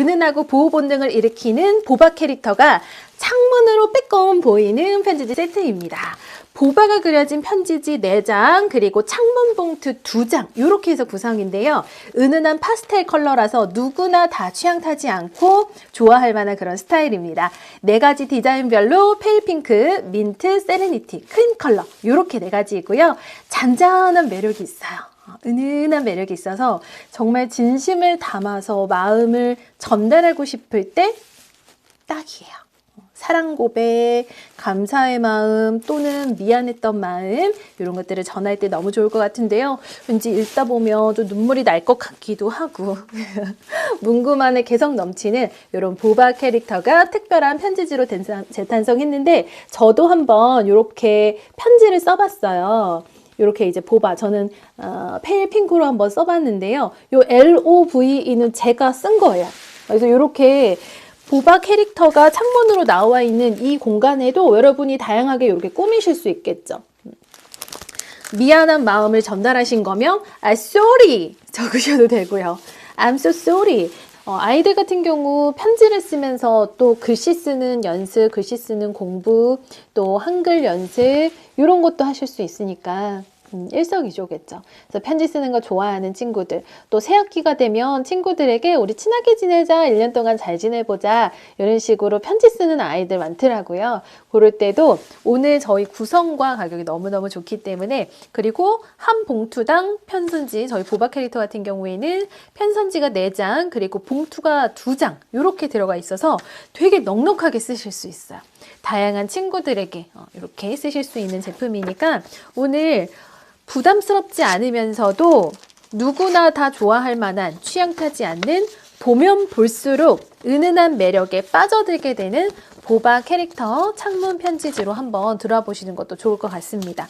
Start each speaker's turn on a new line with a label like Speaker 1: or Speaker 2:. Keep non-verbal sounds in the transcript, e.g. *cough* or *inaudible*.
Speaker 1: 은은하고 보호 본능을 일으키는 보바 캐릭터가 창문으로 빼꼼 보이는 편지지 세트입니다. 보바가 그려진 편지지 4장 그리고 창문 봉투 2장 이렇게 해서 구성인데요. 은은한 파스텔 컬러라서 누구나 다 취향 타지 않고 좋아할 만한 그런 스타일입니다. 네 가지 디자인별로 페일 핑크, 민트, 세레니티, 크림 컬러 이렇게 네 가지이고요. 잔잔한 매력이 있어요. 어, 은은한 매력이 있어서 정말 진심을 담아서 마음을 전달하고 싶을 때 딱이에요. 사랑 고백, 감사의 마음 또는 미안했던 마음 이런 것들을 전할 때 너무 좋을 것 같은데요. 왠지 읽다 보면 좀 눈물이 날 것 같기도 하고 *laughs* 문구만의 개성 넘치는 이런 보바 캐릭터가 특별한 편지지로 재탄생했는데 저도 한번 이렇게 편지를 써봤어요. 이렇게 이제 보바 저는 어, 페일 핑크로 한번 써봤는데요. 요 LOVE는 제가 쓴 거예요. 그래서 이렇게 보바 캐릭터가 창문으로 나와 있는 이 공간에도 여러분이 다양하게 이렇게 꾸미실 수 있겠죠. 미안한 마음을 전달하신 거면 아 sorry 적으셔도 되고요. I'm so sorry. 어, 아이들 같은 경우 편지를 쓰면서 또 글씨 쓰는 연습, 글씨 쓰는 공부, 또 한글 연습 이런 것도 하실 수 있으니까 음, 일석이조겠죠. 그래서 편지 쓰는 거 좋아하는 친구들, 또 새학기가 되면 친구들에게 우리 친하게 지내자, 1년 동안 잘 지내보자, 이런 식으로 편지 쓰는 아이들 많더라고요. 그럴 때도 오늘 저희 구성과 가격이 너무너무 좋기 때문에, 그리고 한 봉투당 편선지, 저희 보바 캐릭터 같은 경우에는 편선지가 4장, 그리고 봉투가 2장, 이렇게 들어가 있어서 되게 넉넉하게 쓰실 수 있어요. 다양한 친구들에게 어, 이렇게 쓰실 수 있는 제품이니까 오늘 부담스럽지 않으면서도 누구나 다 좋아할 만한 취향 타지 않는 보면 볼수록 은은한 매력에 빠져들게 되는 보바 캐릭터 창문 편지지로 한번 들어보시는 것도 좋을 것 같습니다.